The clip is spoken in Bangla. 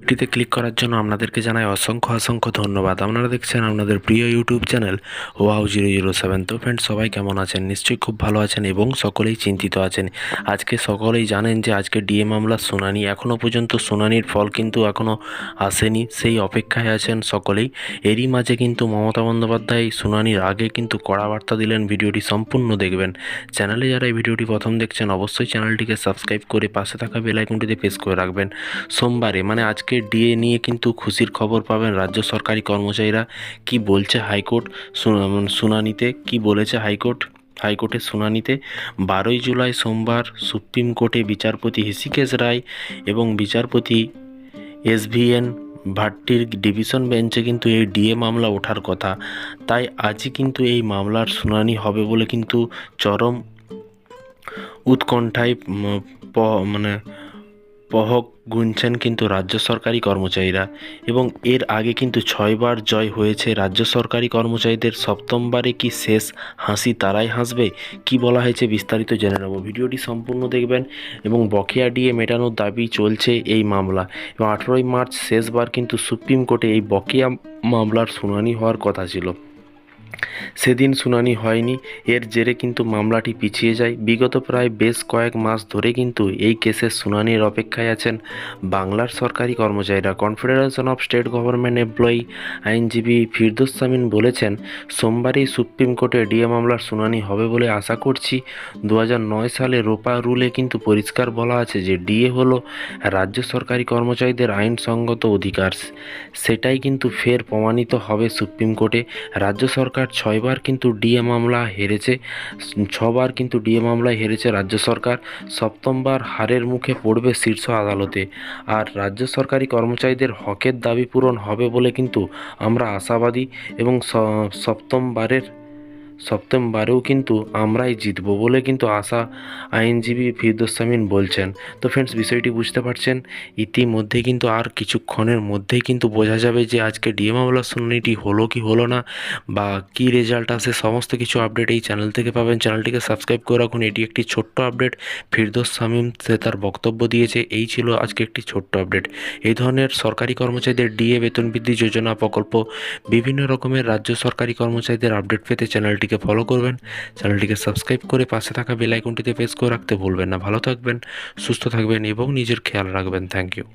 এটিতে ক্লিক করার জন্য আপনাদেরকে জানাই অসংখ্য অসংখ্য ধন্যবাদ। আপনারা দেখছেন আপনাদের প্রিয় YouTube channel wow zero zero seven তো ফ্রেন্ড সবাই কেমন আছেন? নিশ্চয়ই খুব ভালো আছেন এবং সকলেই চিন্তিত আছেন। আজকে সকলেই জানেন যে আজকে ডিএ মামলার শুনানি এখনও পর্যন্ত শুনানির ফল কিন্তু এখনও আসেনি, সেই অপেক্ষায় আছেন সকলেই। এরই মাঝে কিন্তু মমতা বন্দ্যোপাধ্যায় শুনানির আগে কিন্তু কড়া বার্তা দিলেন, ভিডিওটি সম্পূর্ণ দেখবেন। চ্যানেলে যারা এই ভিডিওটি প্রথম দেখছেন, অবশ্যই চ্যানেলটিকে সাবস্ক্রাইব করে পাশে থাকা বেল আইকনটিতে প্রেস করে রাখবেন। সোমবারে মানে আজকে ডিএ নিয়ে কিন্তু খুশির খবর পাবেন রাজ্য সরকারি কর্মচারীরা। কি বলছে হাইকোর্ট? শুনানিতে কি বলেছে হাইকোর্ট? হাইকোর্টের শুনানিতে বারোই জুলাই সোমবার সুপ্রিম কোর্টে বিচারপতি হৃষিকেশ রায় এবং বিচারপতি এসভিএন ভাট্টির ডিভিশন বেঞ্চে কিন্তু এই ডিএ মামলা ওঠার কথা। তাই আজই কিন্তু এই মামলার শুনানি হবে বলে কিন্তু চরম উৎকণ্ঠায় মানে পহক গুনছেন কিন্তু রাজ্য সরকারি কর্মচারীরা এবং এর আগে কিন্তু ছয়বার জয় হয়েছে রাজ্য সরকারি কর্মচারীদের। সপ্তমবারে কি শেষ হাসি তারাই হাসবে? কি বলা হয়েছে বিস্তারিত জেনে নেব। ভিডিওটি সম্পূর্ণ দেখবেন এবং বকেয়া ডিএ মেটানোর দাবি চলছে এই মামলা। এবং আঠেরোই মার্চ শেষবার কিন্তু সুপ্রিম কোর্টে এই বকেয়া মামলার শুনানি হওয়ার কথা ছিল। সেদিন শুনানি হয়নি। এর জেরে কিন্তু মামলাটি পিছিয়ে যায়। বিগত প্রায় বেশ কয়েক মাস ধরে কিন্তু এই কেসের শুনানির অপেক্ষায় আছেন বাংলার সরকারি কর্মচারীরা। Confederation of state government employee আইনজীবী ফিরদোস সামিন বলেছেন, সোমবারই সুপ্রিম কোর্টে ডিএ মামলার শুনানি হবে বলে আশা করছি। দু সালে রোপা রুলে কিন্তু পরিষ্কার বলা আছে যে ডিএ হলো রাজ্য সরকারি কর্মচারীদের আইনসঙ্গত অধিকার। সেটাই কিন্তু ফের প্রমাণিত হবে সুপ্রিম কোর্টে। রাজ্য সরকার ছয়বার কিন্তু ডিএ মামলা হেরেছে, ছবার কিন্তু ডিএ মামলায় হেরেছে রাজ্য সরকার, সপ্তমবার হারের মুখে পড়বে শীর্ষ আদালতে। আর রাজ্য সরকারি কর্মচারীদের হকের দাবি পূরণ হবে বলে কিন্তু আমরা আশাবাদী এবং সপ্তমবারের সপ্তমবারেও কিন্তু আমরাই জিতবো বলে কিন্তু আশা আইনজীবী ফিরদোস সামিন বলছেন। তো ফ্রেন্ডস বিষয়টি বুঝতে পারছেন, ইতিমধ্যে কিন্তু আর কিছুক্ষণের মধ্যেই কিন্তু বোঝা যাবে যে আজকে ডিএ মামলার শুনানিটি হলো কি হলো না বা কী রেজাল্ট আসে, সমস্ত কিছু আপডেট এই চ্যানেল থেকে পাবেন। চ্যানেলটিকে সাবস্ক্রাইব করে রাখুন, এটি একটি ছোট্ট আপডেট ফিরদোস সামিম সে তার বক্তব্য দিয়েছে, এই ছিল আজকে একটি ছোট্ট আপডেট এই ধরনের সরকারি কর্মচারীদের ডিএ বেতন বৃদ্ধি যোজনা প্রকল্প, বিভিন্ন রকমের রাজ্য সরকারি কর্মচারীদের আপডেট পেতে চ্যানেলটিকে ফলো করবেন। চ্যানেলটিকে সাবস্ক্রাইব করে পাশে থাকা বেল আইকনটিতে প্রেস করে রাখতে ভুলবেন না। ভালো থাকবেন, সুস্থ থাকবেন এবং নিজের খেয়াল রাখবেন। Thank you